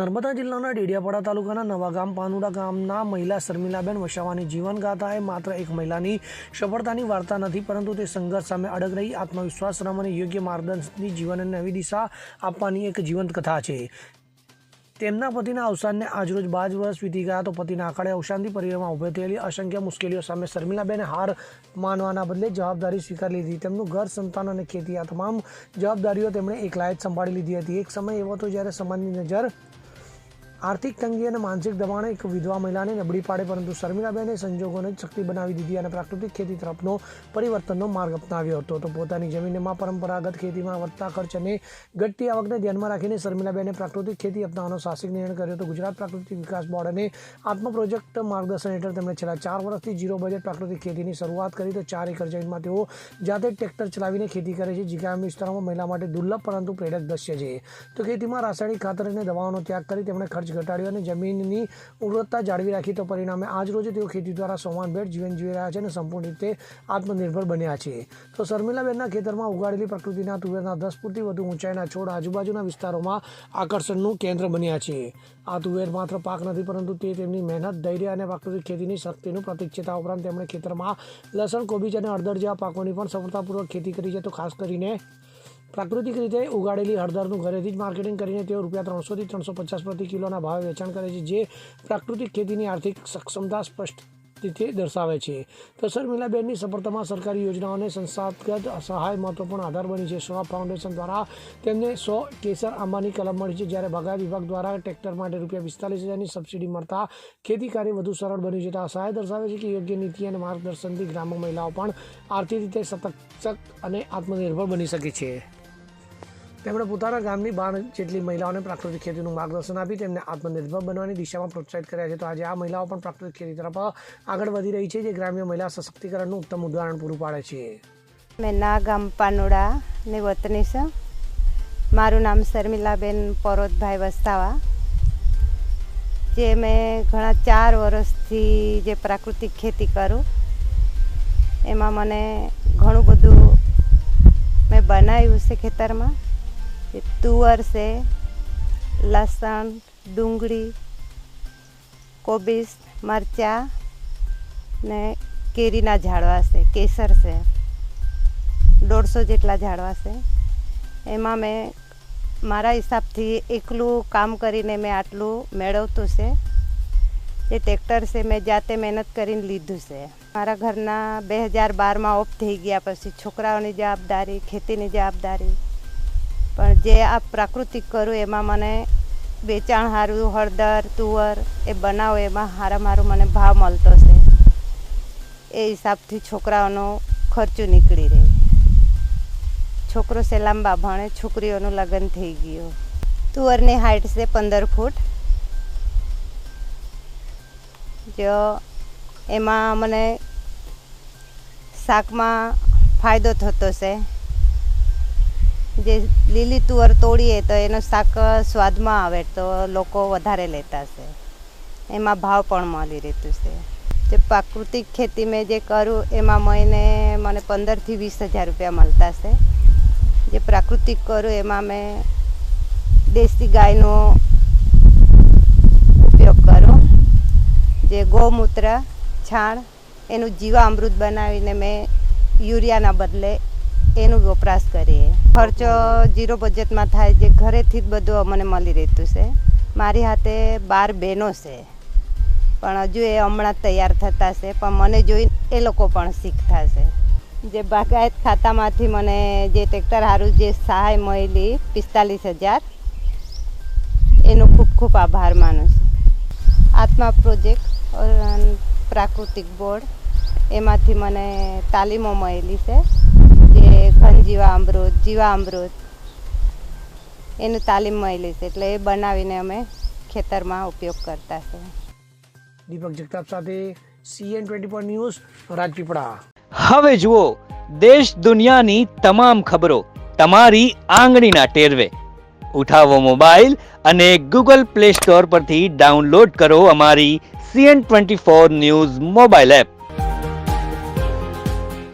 નર્મદા જિલ્લાના ડેડિયાપાડા તાલુકાના નવાગામ પાનુડા ગામના મહિલા શર્મિલાબેન વસાવાની જીવનગાથા એ માત્ર એક મહિલાની સફળતાની વાર્તા નથી, પરંતુ તે સંઘર્ષ સામે અડગ રહી, આત્મવિશ્વાસ રમ અને યોગ્ય માર્ગદર્શનની જીવનને નવી દિશા આપવાની એક જીવંત કથા છે. તેમના પતિના અવસાનને આજરોજ બાર વર્ષ વીતી ગયા તો પતિના આંકડે અવસાનથી પરિવારમાં ઊભી થયેલી અસંખ્ય મુશ્કેલીઓ સામે શર્મિલાબેને હાર માનવાના બદલે જવાબદારી સ્વીકારી લીધી. તેમનું ઘર, સંતાન અને ખેતી આ તમામ જવાબદારીઓ તેમણે એકલાય જ સંભાળી લીધી હતી. એક સમય એવો હતો જ્યારે સમાજની નજર આર્થિક તંગી અને માનસિક દબાણે એક વિધવા મહિલાને નબળી પાડે, પરંતુ શર્મિલાબેને સંજોગોને શક્તિ બનાવી દીધી અને પ્રાકૃતિક ખેતી તરફનો પરિવર્તનનો માર્ગ અપનાવ્યો હતો. તો પોતાની જમીનમાં પરંપરાગત ખેતીમાં વધતા ખર્ચ અને ઘટતી આવકને ધ્યાનમાં રાખીને શર્મિલાબેને પ્રાકૃતિક ખેતી અપનાવવાનો સાહસિક નિર્ણય કર્યો હતો. ગુજરાત પ્રાકૃતિક વિકાસ બોર્ડ અને આત્મ પ્રોજેક્ટ માર્ગદર્શન હેઠળ તેમણે છેલ્લા ચાર વર્ષથી ઝીરો બજેટ પ્રાકૃતિક ખેતીની શરૂઆત કરી તો ચાર એકર જમીનમાં તેઓ જાતે ટ્રેક્ટર ચલાવીને ખેતી કરે છે. જે ગ્રામ્ય વિસ્તારોમાં મહિલા માટે દુર્લભ પરંતુ પ્રેરક દ્રશ્ય છે. તો ખેતીમાં રાસાયણિક ખાતર અને દવાઓનો ત્યાગ કરી તેમણે ખર્ચ ઘટાડ્યો અને જમીનની ઉર્વરતા જાળવી રાખી તો પરિણામે આજ રોજ તેઓ ખેતી દ્વારા સોમાનભેટ જીવન જીવી રહ્યા છે અને સંપૂર્ણ રીતે આત્મનિર્ભર બન્યા છે. તો શર્મિલાબેનના ખેતરમાં ઉગાડેલી પ્રકૃતિના તુવેરના દસ ફૂટથી વધુ ઊંચાઈના છોડ આજુબાજુના વિસ્તારોમાં આકર્ષણનું કેન્દ્ર બન્યા છે. આ તુવેર માત્ર પાક નથી, પરંતુ તે તેમની મહેનત, ધૈર્ય અને પ્રાકૃતિક ખેતીની શક્તિનું પ્રતીક છે આ ઉપરાંત તેમણે ખેતરમાં લસણ, કોબીજ અને અડદર જેવા પાકોની પણ સફળતાપૂર્વક ખેતી કરી છે. તો ખાસ કરીને પ્રાકૃતિક રીતે ઉગાડેલી હળદરનું ઘરેથી જ માર્કેટિંગ કરીને તેઓ રૂપિયા ત્રણસોથી ત્રણસો પચાસ પ્રતિ કિલોના ભાવે વેચાણ કરે છે, જે પ્રાકૃતિક ખેતીની આર્થિક સક્ષમતા સ્પષ્ટ રીતે દર્શાવે છે. તો શર્મિલાબેનની સફળતામાં સરકારી યોજનાઓને સંસ્થાગત સહાય મહત્વપૂર્ણ આધાર બની છે. સોના ફાઉન્ડેશન દ્વારા તેમને સો કેસર આંબાની કલમ મળી છે, જ્યારે બાગાયત વિભાગ દ્વારા ટ્રેક્ટર માટે રૂપિયા પિસ્તાલીસ હજારની સબસિડી મળતા ખેતી કાર્ય વધુ સરળ બન્યું છે. તો આ સહાય દર્શાવે છે કે યોગ્ય નીતિ અને માર્ગદર્શનથી ગ્રામ્ય મહિલાઓ પણ આર્થિક રીતે સતત અને આત્મનિર્ભર બની શકે છે. તેમણે પોતાના ગામની બાર જેટલી મહિલાઓને પ્રાકૃતિક ખેતીનું માર્ગદર્શન આપી તેમને આત્મનિર્ભર બનવાની દિશામાં પ્રોત્સાહિત કર્યા છે. તો આજે આ મહિલાઓ પણ પ્રાકૃતિક ખેતી તરફ આગળ વધી રહી છે, જે ગ્રામ્ય મહિલા સશક્તિકરણનું ઉત્તમ ઉદાહરણ પૂરું પાડે છે. મેં ના ગામ પાનોડા ને વતની છું મારું નામ શર્મિલાબેન પરોતભાઈ વસ્તાવા જે મેં ઘણા ચાર વર્ષથી જે પ્રાકૃતિક ખેતી કરું, એમાં મને ઘણું બધું મેં બનાવ્યું છે ખેતરમાં. જે તુવર છે લસણ ડુંગળી કોબીસ મરચાં ને કેરીના ઝાડવા છે કેસર છે દોઢસો જેટલા ઝાડવા છે એમાં મેં મારા હિસાબથી એકલું કામ કરીને મેં આટલું મેળવતું છે એ ટ્રેક્ટર છે મેં જાતે મહેનત કરીને લીધું છે મારા ઘરના બે હજાર બારમાં ઓફ થઈ ગયા પછી છોકરાઓની જવાબદારી ખેતીની જવાબદારી પણ જે આ પ્રાકૃતિક કરું એમાં મને વેચાણ સારું હળદર, તુવર એ બનાવો એમાં સારા મારું મને ભાવ મળતો છે એ હિસાબથી છોકરાઓનો ખર્ચો નીકળી રહે. છોકરો છે લાંબા ભણે, છોકરીઓનું લગ્ન થઈ ગયું. તુવરની હાઇટ છે પંદર ફૂટ. જો એમાં મને શાકમાં ફાયદો થતો છે જે લીલી તુવર તોડીએ તો એનો શાક સ્વાદમાં આવે તો લોકો વધારે લેતા છે એમાં ભાવ પણ મળી રહેતું છે. જે પ્રાકૃતિક ખેતી મેં જે કરું એમાં મહિને મને પંદરથી વીસ હજાર રૂપિયા મળતા છે જે પ્રાકૃતિક કરું એમાં મેં દેશી ગાયનો ઉપયોગ કરું. જે ગૌમૂત્ર, છાણ, એનું જીવામૃત બનાવીને મેં યુરિયાના બદલે એનું વપરાશ કરીએ. ખર્ચો જીરો બજેટમાં થાય જે ઘરેથી જ બધું અમને મળી રહેતું છે. મારી હાથે બાર બહેનો છે. પણ હજુ એ હમણાં તૈયાર થતા છે. પણ મને જોઈ એ લોકો પણ શીખતા છે. જે બાગાયત ખાતામાંથી મને જે ટ્રેક્ટર સારું જે સહાય મળેલી પિસ્તાલીસ હજાર, એનો ખૂબ ખૂબ આભાર માનું છું. આત્મા પ્રોજેક્ટ પ્રાકૃતિક બોર્ડ, એમાંથી મને તાલીમો મળેલી છે. જે ઘન જીવામૃત જીવામૃત એનું તાલીમ મળેલી છે એટલે એ બનાવીને અમે ખેતરમાં ઉપયોગ કરતા છે. દીપક જગતાપ સાથે CN twenty four news Rajpipla હવે જુઓ દેશ દુનિયાની તમામ ખબરો તમારી આંગળીના ટેરવે. ઉઠાવો મોબાઈલ અને ગૂગલ પ્લે સ્ટોર પરથી ડાઉનલોડ કરો અમારી CN twenty four news mobile app.